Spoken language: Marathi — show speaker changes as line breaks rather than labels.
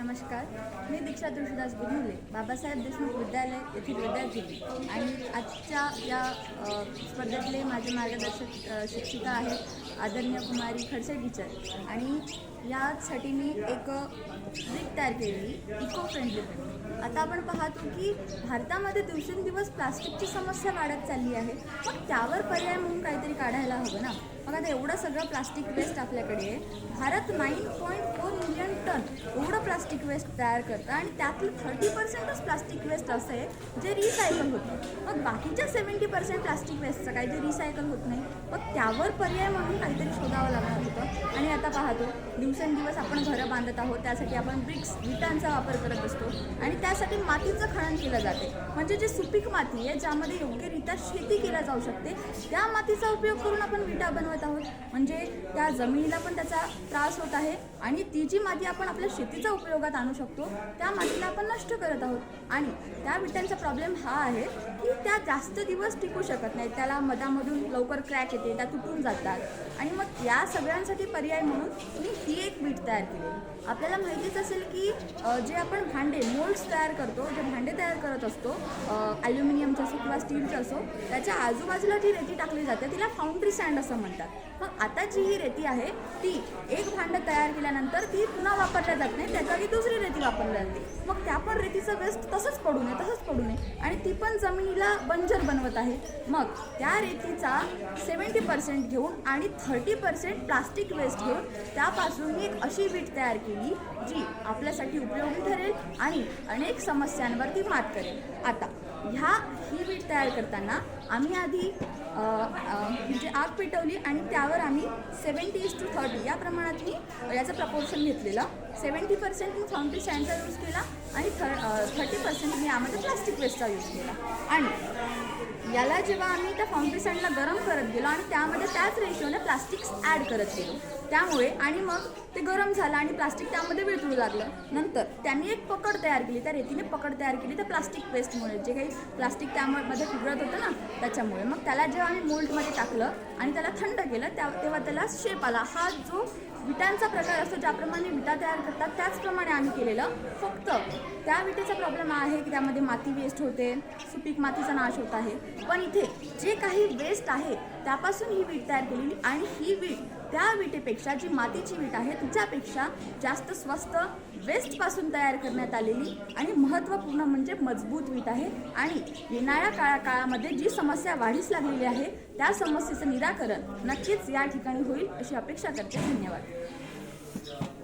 नमस्कार. मी दीक्षा तुळशीदास गुरुले बाबासाहेब देशमुख विद्यालय येथील विद्यार्थी आणि आजच्या या स्पर्धेतले माझे मार्गदर्शक शिक्षिका आहेत आदरणीय कुमारी खडसे टीचर आणि यासाठी मी एक ट्रिक तयार केली इको फ्रेंडली आता आपण पाहतो की भारतामध्ये दिवसेंदिवस प्लास्टिकची समस्या वाढत चालली आहे. मग त्यावर पर्याय म्हणून काहीतरी काढायला हवं ना? मग आता एवढं सगळं प्लास्टिक वेस्ट आपल्याकडे आहे. Bharat nine point four million ton एवढं प्लास्टिक वेस्ट तयार करतं आणि त्यातलं थर्टी पर्सेंटच प्लास्टिक वेस्ट असं आहे जे रिसायकल होतं मग बाकीच्या सेवन्टी पर्सेंट प्लास्टिक वेस्टचं काही जे रिसायकल होत नाही मग त्यावर पर्याय म्हणून काहीतरी शोधावं लागणार होतं. आणि आता पाहतो दिवसेंदिवस आपण घरं बांधत आहोत त्यासाठी आपण ब्रिक्स विटांचा वापर करत असतो आणि त्यासाठी मातीचं खणन केलं जाते. म्हणजे जे सुपीक माती आहे ज्यामध्ये योग्यरित्या शेती केल्या जाऊ शकते त्या मातीचा उपयोग करून आपण विटा बनवत आहोत. म्हणजे त्या जमिनीला पण त्याचा त्रास होत आहे आणि ती जी माती आपण आपण आपल्या शेतीचा उपयोगात आणू शकतो त्या मातीला आपण नष्ट करत आहोत. आणि त्या विटांचा प्रॉब्लेम हा आहे की त्या जास्त दिवस टिकू शकत नाहीत. त्याला मधामधून लवकर क्रॅक येते त्या तुटून जातात. आणि मग या सगळ्यांसाठी पर्याय म्हणून मी ही एक बीट तयार केली आपल्याला माहितीच असेल की जे आपण भांडे मोल्ड्स तयार करतो जे भांडे तयार करत असतो ॲल्युमिनियमचं असो किंवा स्टीलचं असो त्याच्या आजूबाजूला जी रेती टाकली जाते तिला फाउंड्री सँड असं म्हणतात. मग आता जी ही रेती आहे ती एक भांडं तयार केल्यानंतर ती पुन्हा वापरल्या जात नाही त्या जागी दुसरी रेती वापरली जाते मग त्या पण रेतीचं वेस्ट तसंच पडू नये तसंच पडू नये. आणि ती पण जमिनीला बंजर बनवत आहे. मग त्या रेतीचा सेवन्टी पर्सेंट घेऊन आणि थर्टी पर्सेंट प्लास्टिक वेस्ट घेऊन त्यापासून मी एक अशी वीट तयार केली जी आपल्यासाठी उपयोगी ठरेल आणि अनेक समस्यांवरती मात करेल. आता ह्या ही वीट तयार करताना आम्ही आधी म्हणजे आग पेटवली आणि त्यावर आम्ही सेवन्टी इज टू थर्टी या प्रमाणात मी याचं प्रपोर्शन घेतलेलं. सेवन्टी पर्सेंट पर्सेंट फाउंड्री सँडचा यूज केला आणि थ थर्टी पर्सेंट मी यामध्ये प्लास्टिक वेस्टचा यूज केला. आणि याला जेव्हा आम्ही त्या फाउंड्री सँडला गरम करत गेलो आणि त्यामध्ये त्याच रेशोने प्लास्टिक्स ॲड करत गेलो त्यामुळे आणि मग ते गरम झालं आणि प्लास्टिक त्यामध्ये विळतळू लागलं. नंतर त्यांनी एक पकड तयार केली. त्या रेतीने पकड तयार केली त्या प्लास्टिक वेस्टमुळे जे काही प्लास्टिक त्यामध्ये पिघळत होतं ना त्याच्यामुळे. मग त्याला जेव्हा आम्ही मोल्डमध्ये टाकलं आणि त्याला थंड केलं त्या तेव्हा त्याला शेप आला. हा जो विटांचा प्रकार असतो ज्याप्रमाणे विटा तयार करतात त्याचप्रमाणे आम्ही केलेलं फक्त त्या विटेचा प्रॉब्लेम आहे की त्यामध्ये माती वेस्ट होते सुपीक मातीचा नाश होत आहे. पण इथे जे काही वेस्ट आहे त्यापासून ही वीट तयार केलेली आणि ही वीट त्या विटेपेक्षा जी मातीची वीट आहे तिच्यापेक्षा जास्त स्वस्त वेस्टपासून तयार करण्यात आलेली आणि महत्त्वपूर्ण म्हणजे मजबूत वीट आहे. आणि येणाऱ्या काळा काळामध्ये जी समस्या वाढीस लागलेली आहे त्या समस्येचं निराकरण नक्कीच या ठिकाणी होईल अशी अपेक्षा करते. धन्यवाद.